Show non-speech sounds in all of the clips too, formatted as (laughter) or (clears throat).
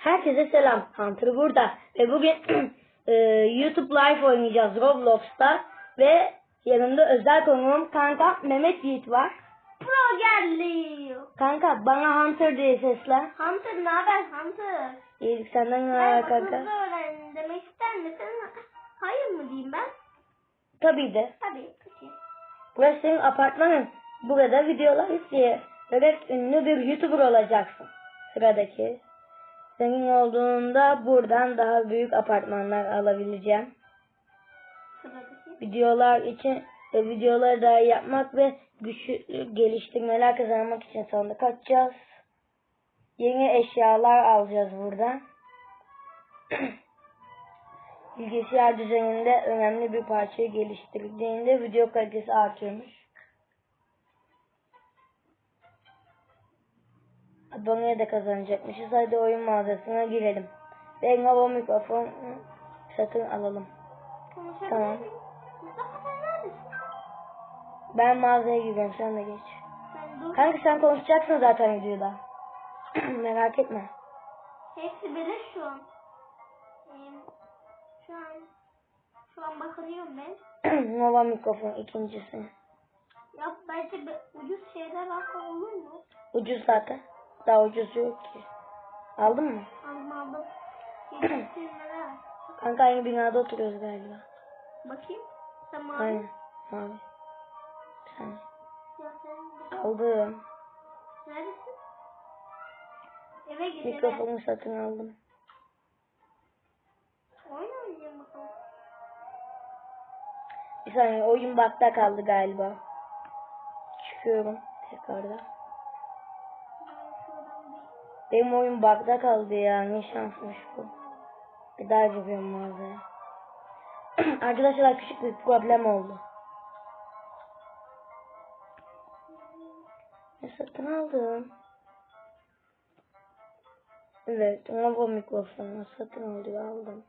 Herkese selam. Hunter burada. Ve bugün (clears throat) e, YouTube Live oynayacağız Roblox'ta. Ve yanımda özel konuğum kanka Mehmet Yiğit var. Pro geldi. Kanka bana Hunter diye seslen. Hunter ne haber Hunter? İyilik senden ne Ben haber kanka? öğrendim demek ister misin? Hayır mı diyeyim ben? Tabii de. Tabii. Peki. Burası senin apartmanın. Burada videolar izleyerek ünlü bir YouTuber olacaksın. Sıradaki. Senin olduğunda buradan daha büyük apartmanlar alabileceğim. Videolar için ve videoları daha yapmak ve güçlü geliştirmeler kazanmak için sandık açacağız. Yeni eşyalar alacağız buradan. (clears throat) Bilgisayar düzeninde önemli bir parçayı geliştirdiğinde video kalitesi artıyormuş. Abone de kazanacakmışız. Hadi oyun mağazasına girelim. Ve hava mikrofon satın alalım. Tamam. Ben mağazaya gidiyorum sen de geç. Kanka sen konuşacaksın zaten videoda. (clears throat) Merak etme. Hepsi beleş şu an. Şu an şu an bakınıyorum ben. (clears throat) Nova mikrofon ikincisi. Ya bence be- ucuz şeyler alsa olur mu? Ucuz zaten. Daha ucuz yok ki. Aldın mı? Aldım aldım. (clears throat) Kanka aynı binada oturuyoruz galiba. Bakayım. Tamam. Aynen. Mavi. Sen. Ya sen de- Aldım. Neredesin? Eve eve. Mikrofonu satın aldım. Oyun oynayacağım bakalım. Bir saniye oyun bakta kaldı galiba. Çıkıyorum tekrardan. Benim oyun bakta kaldı ya. Ne şansmış bu. Bir daha gidiyorum mağazaya. (clears throat) Arkadaşlar küçük bir problem oldu. Ne satın aldım? Evet, Nova mikrofonu satın aldım aldım.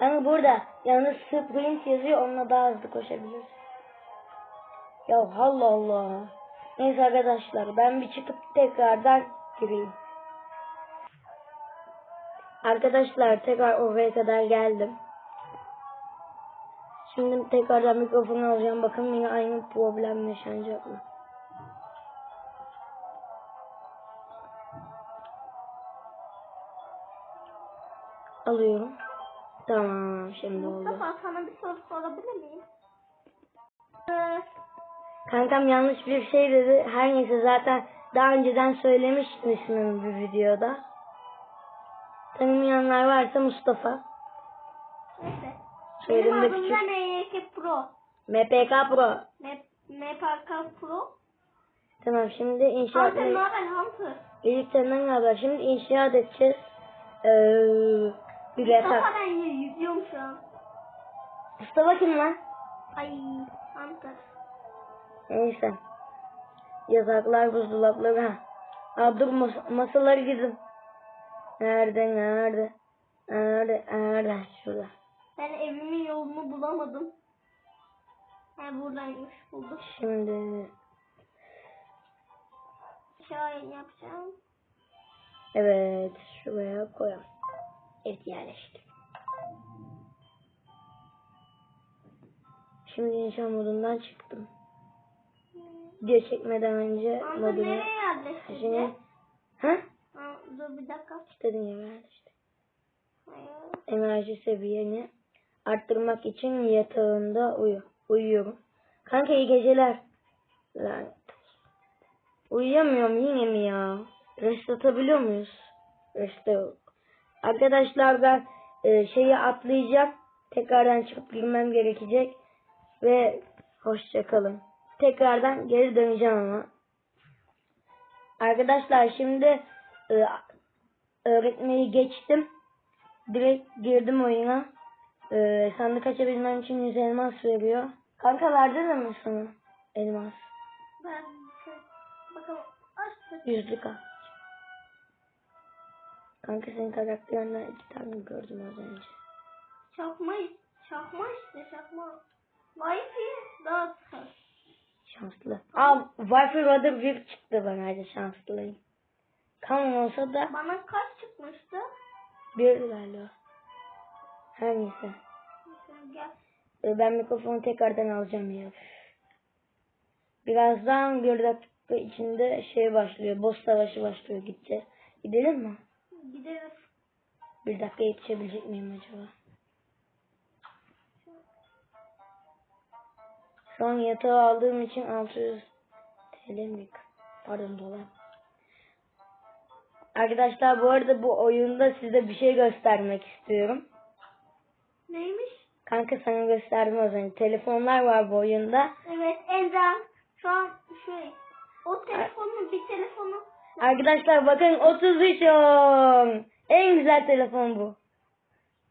Yani burada yalnız sprint yazıyor onunla daha hızlı koşabiliriz. Ya Allah Allah. Neyse arkadaşlar ben bir çıkıp tekrardan gireyim. Arkadaşlar tekrar oraya kadar geldim. Şimdi tekrardan mikrofonu alacağım. Bakın yine aynı problem yaşanacak mı? Alıyorum. Tamam şimdi oldu. Mustafa sana bir soru sorabilir miyim? Ee, Kankam yanlış bir şey dedi. Her neyse zaten daha önceden söylemiştim ismimi bir videoda. Tanımayanlar varsa Mustafa. Söyledim Benim adım da. NYK Pro. MPK Pro. MPK Pro. Tamam şimdi inşaat Hunter ne haber Hunter? Senden ne haber? Şimdi inşaat edeceğiz. Ee, bir Mustafa yatak. ben y- yüzüyorum şu an. Mustafa kim lan? Ay Hunter. Neyse. Yataklar, buzdolapları. Ha. Dur mas- masaları gidin. Nerede, nerede? Nerede, nerede? Şurada. Ben evimin yolunu bulamadım. He buradaymış buldum. Şimdi Şöyle yapacağım. evet şuraya koyalım. Evet yerleştir. Şimdi inşaat modundan çıktım. Video çekmeden önce Hunter modunu Şimdi yerleştireceğiz? ha? Ha, dur bir dakika. İstediğin yerleştir. Hayır. Enerji seviyeni arttırmak için yatağında uyu. Uyuyorum. Kanka iyi geceler. Lanet. Uyuyamıyorum yine mi ya? Rest atabiliyor muyuz? Rest yok. Arkadaşlar ben e, şeyi atlayacağım. Tekrardan çıkıp girmem gerekecek. Ve hoşça kalın. Tekrardan geri döneceğim ama. Arkadaşlar şimdi e, öğretmeyi geçtim. Direkt girdim oyuna. Ee, sandık açabilmem için 100 elmas veriyor. Kanka verdin mi sana elmas? Ben şey, bakalım açtık. Yüzlük al. Kanka senin karakterinden iki tane gördüm az önce. Çakma, çakma işte çakma. Wi-Fi daha kısa. Şanslı. Aa Wi-Fi Radar 1 çıktı bana hadi şanslıyım. Kan olsa da Bana kaç çıkmıştı? bir galiba. Her neyse. Gel. Ee, Ben mikrofonu tekrardan alacağım ya. Birazdan bir dakika içinde şey başlıyor. Boss savaşı başlıyor gideceğiz. Gidelim mi? Gideriz. Bir dakika yetişebilecek miyim acaba? Şu an yatağı aldığım için 600 TL mi? Pardon dolar. Arkadaşlar bu arada bu oyunda size bir şey göstermek istiyorum. Neymiş? Kanka sana gösterdim az önce. Telefonlar var bu oyunda. Evet Enzem. Şu an şey. O telefonu bir telefonu. Arkadaşlar bakın 33 on. En güzel telefon bu.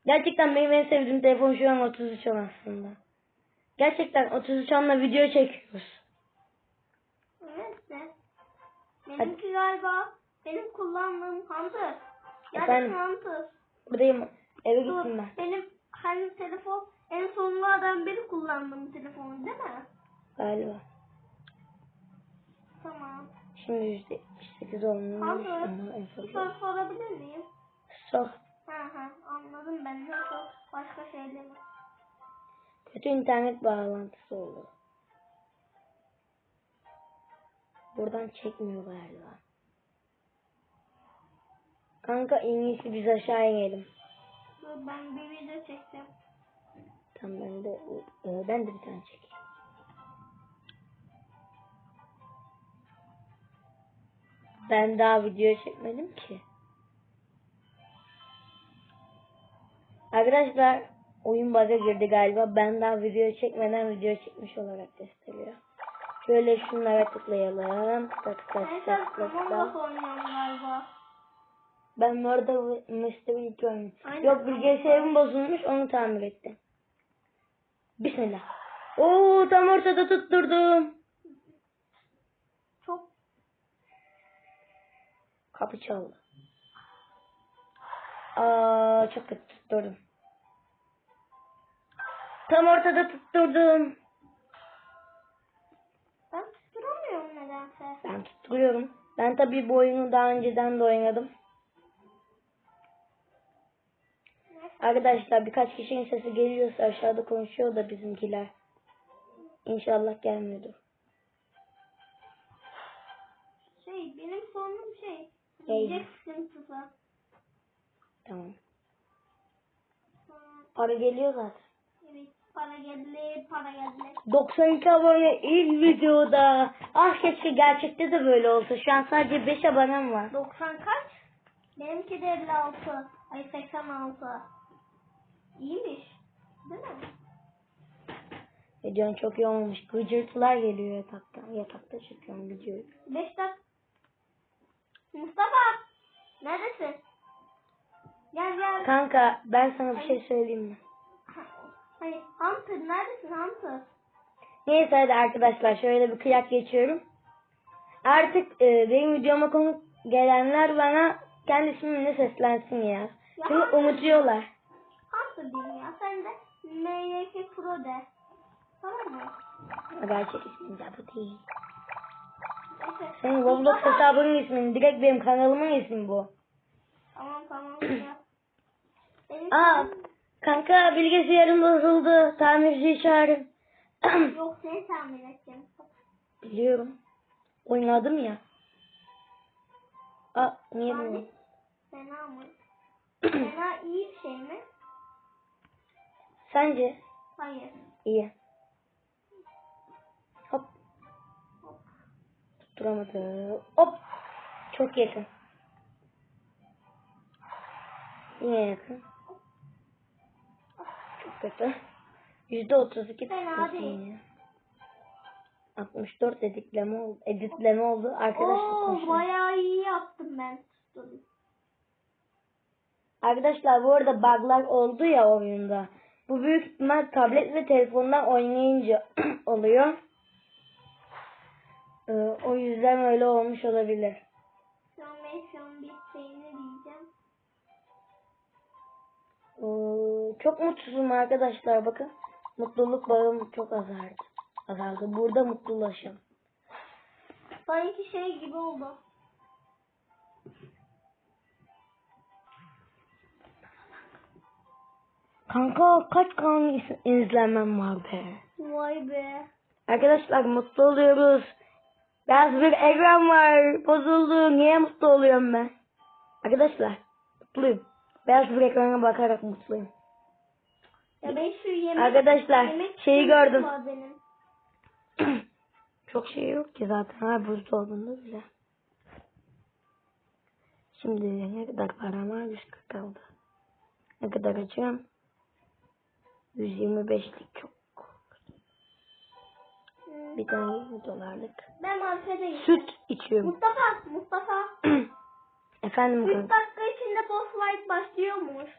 Gerçekten benim en sevdiğim telefon şu an 33 on aslında. Gerçekten 33 onla video çekiyoruz. Evet de. Benimki galiba benim kullandığım Hunter. Yani Efendim? Hunter. Buradayım. Eve Dur, gittim ben. benim hani telefon en sonlardan beri kullandığım telefon değil mi? Galiba. Tamam. Şimdi %78 olmuş. Hunter. Ama en Bir fazla. soru sorabilir miyim? Sor. Ha ha anladım ben de sor. Başka şeyler mi? Kötü internet bağlantısı oldu. Buradan çekmiyor galiba. Kanka en iyisi biz aşağı inelim. Ben bir video çekeceğim. Tamam ben de e, ben de bir tane çekeyim. Ben daha video çekmedim ki. Arkadaşlar oyun bug'a girdi galiba. Ben daha video çekmeden video çekmiş olarak gösteriyor. Şöyle şunlara tıklayalım. Tıkla tıkla tıkla tıkla tıkla. Ben orada Mr. Beat oynuyorum. Aynen. Yok bilgisayarım bozulmuş onu tamir ettim. Bismillah. Oo tam ortada tutturdum. Çok Kapı çaldı. Aa çok kötü tutturdum. Tam ortada tutturdum. ben tutturamıyorum nedense. Ben tutturuyorum. Ben tabii bu oyunu daha önceden de oynadım. Arkadaşlar birkaç kişinin sesi geliyorsa aşağıda konuşuyor da bizimkiler. İnşallah gelmiyordur. Şey benim sorunum şey. Yiyecek sıkıntısı. Tamam. Para geliyor zaten. Para geldi para geldi. 92 abone ilk videoda. Ah keşke gerçekte de böyle olsa. Şu an sadece 5 abonem var. 90 kaç? Benimki de 56. Ay 86. İyiymiş. Değil mi? Videon çok iyi olmuş. Gıcırtılar geliyor yataktan. Yatakta çekiyorum videoyu. 5 dakika. Mustafa. Neredesin? Gel gel. Kanka ben sana bir şey söyleyeyim mi? Hani Hunter neredesin Hunter? Neyse hadi arkadaşlar şöyle bir kıyak geçiyorum. Artık e, benim videoma konuk gelenler bana kendi ismimle seslensin ya. Çünkü unutuyorlar. Hunter diyeyim ya. Sen de MYK Pro de. Tamam mı? Gerçek ismim de bu değil. Senin Roblox hesabının ismi. Direkt benim kanalımın ismi bu. Tamam tamam ya. (clears throat) Aa kanka bilgisayarım bozuldu. Tamirciyi çağırın. (clears throat) Yok seni tahmin edeceğim. Biliyorum. Oynadım ya. Aa niye bu? Fena mı? (clears throat) Fena iyi bir şey mi? Sence? Hayır. İyi. Hop. Tutturamadı. Hop. Çok yakın. Yine yakın. Kötü. Yüzde otuz iki tutmasın değil. ya. 64 editleme oldu. Editleme oldu. Arkadaşlar Oo konuşalım. bayağı iyi yaptım ben. Tuttum. Arkadaşlar bu arada bug'lar oldu ya oyunda. Bu büyük ihtimal tablet ve telefondan oynayınca (clears throat) oluyor. Ee, o yüzden öyle olmuş olabilir. Ben şu an bir şeyini diyeceğim. Ee, çok mutsuzum arkadaşlar bakın. Mutluluk bağım çok azaldı. Azaldı. Burada mutlulaşım. Sanki şey gibi oldu. Kanka kaç kan izlemem var be. Vay be. Arkadaşlar mutlu oluyoruz. Biraz bir ekran var. Bozuldu. Niye mutlu oluyorum ben? Arkadaşlar mutluyum. Beyaz bir ekrana bakarak mutluyum. Ya ben şu yemek... Arkadaşlar, yemek şeyi gördüm. (clears throat) Çok şey yok ki zaten. Ha buzdolabında bile. Şimdi ne kadar param var? 140 kaldı. Ne kadar açıyorum? 125'lik çok. Hmm. Bir tane 20 dolarlık. Ben gittim. Süt içiyorum. Mustafa, Mustafa. (clears throat) Efendim 3 kanka. dakika içinde boss fight başlıyormuş.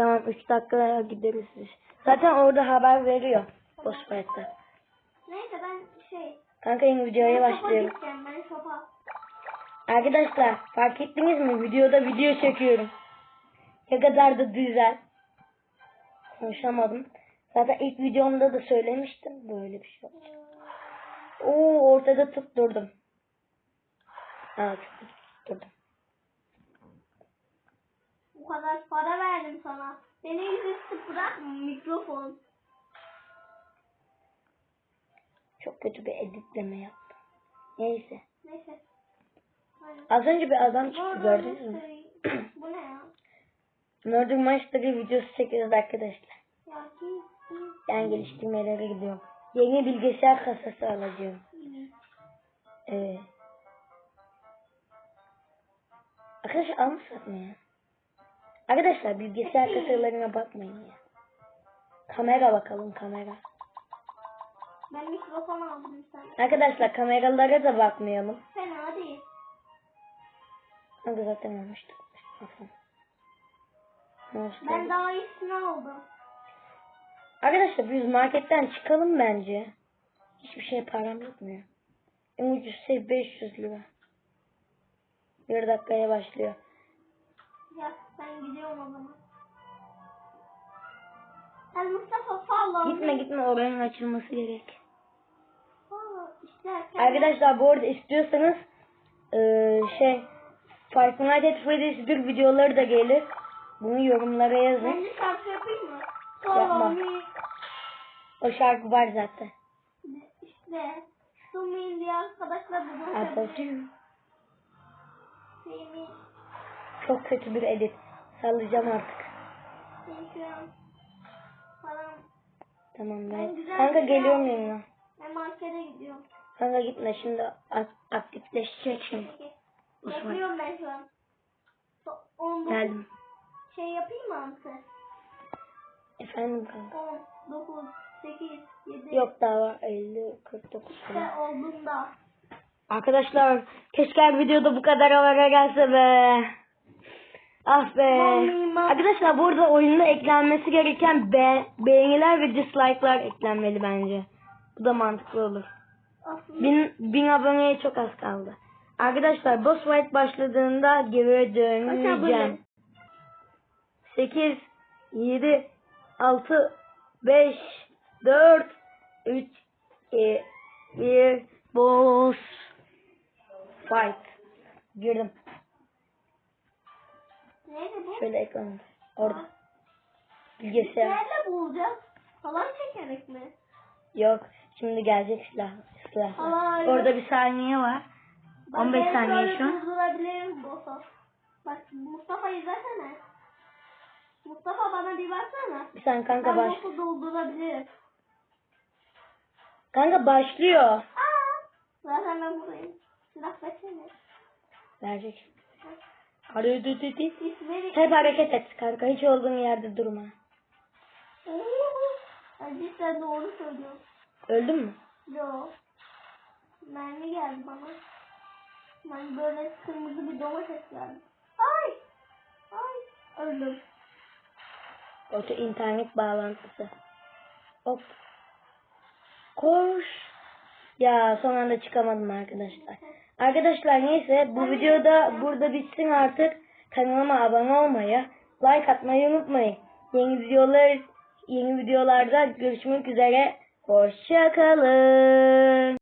Tamam 3 dakika gideriz biz. Zaten orada haber veriyor. Fight'ta. Neyse ben şey... Kanka yeni videoya ben başlıyorum. ben. Arkadaşlar fark ettiniz mi? Videoda video çekiyorum. Ne kadar da güzel. Konuşamadım. Zaten ilk videomda da söylemiştim böyle bir şey olacak. Oo ortada tutturdum. Ha çok tutturdum. Bu kadar para verdim sana. Beni yüzüstü bırak mikrofon. Çok kötü bir editleme yaptım. Neyse. Neyse. Aynen. Az önce bir adam çıktı arada gördünüz mü? şey- Bu ne ya? Murder bir videosu çekiyoruz arkadaşlar. Ya kim? kim- Ben geliştirmelere gidiyorum. Yeni bilgisayar kasası alacağım. Ee, arkadaşlar almışsak mı ya? Arkadaşlar bilgisayar kasalarına bakmayın ya. Kamera bakalım kamera. Ben mikrofon aldım sen. Arkadaşlar kameralara da bakmayalım. Fena değil. Kanka zaten almıştık. Ben daha iyisini aldım. Arkadaşlar biz marketten çıkalım bence. Hiçbir şey param yetmiyor. En ucuz şey 500 lira. Bir dakikaya başlıyor. Ya ben gidiyorum o zaman. Sen Mustafa follow Gitme me. gitme oranın açılması gerek. Follow. İşte Arkadaşlar bu arada istiyorsanız eee, şey Five Nights at Freddy's bir videoları da gelir. Bunu yorumlara Ben yazın. de şarkı yapayım mı? Yapma. O şarkı var zaten. İşte. Sumin diye arkadaşlar bunu. Çok kötü bir edit. Sallayacağım artık. Tamam Ben ben. Kanka şey geliyorum yanına. Ben markete gidiyorum. Kanka gitme şimdi ak- aktifleşecek şimdi. Osman. Yapıyorum ben şu an. So- Geldim. Şey yapayım mı Antı? Efendim kanka. 10, 9, 8, 7. Yok daha var 50 49 falan. İşte olduğunda. Arkadaşlar keşke videoda bu kadar havara gelse be. Ah be. Arkadaşlar burada oyunda eklenmesi gereken be beğeniler ve dislike'lar eklenmeli bence. Bu da mantıklı olur. Bin, bin aboneye çok az kaldı. Arkadaşlar boss fight başladığında geri döneceğim. 8, 7, 6, 5, 4, 3, 2, 1, boss fight. Girdim. Neydi bu? Şöyle ekranı. Orada. Bilgisayar. Nerede bulacağız? Falan çekerek mi? Yok. Şimdi gelecek silah. silah. Hayır. Orada bir saniye var. Bak 15 ben saniye şu an. Durdurabilirim boss'u. Bak Mustafa izlesene. Mustafa bana bir baksana. Bir saniye kanka Ben baş. boss'u doldurabilirim. Kanka başlıyor. Aa! Zaten ben buradayım. Silah versene. Verecek. Hadi İsmini... Hep hareket et kanka. Hiç olduğun yerde durma. Oo! Ay cidden doğru söylüyorsun. Öldün mü? Yo. Mermi geldi bana. Ben böyle kırmızı bir domates geldi. Ay! Ay! Öldüm. Oto internet bağlantısı. Hop. Koş. Ya son anda çıkamadım arkadaşlar. Arkadaşlar neyse bu videoda burada bitsin artık. Kanalıma abone olmayı, like atmayı unutmayın. Yeni videolar yeni videolarda görüşmek üzere. Hoşçakalın.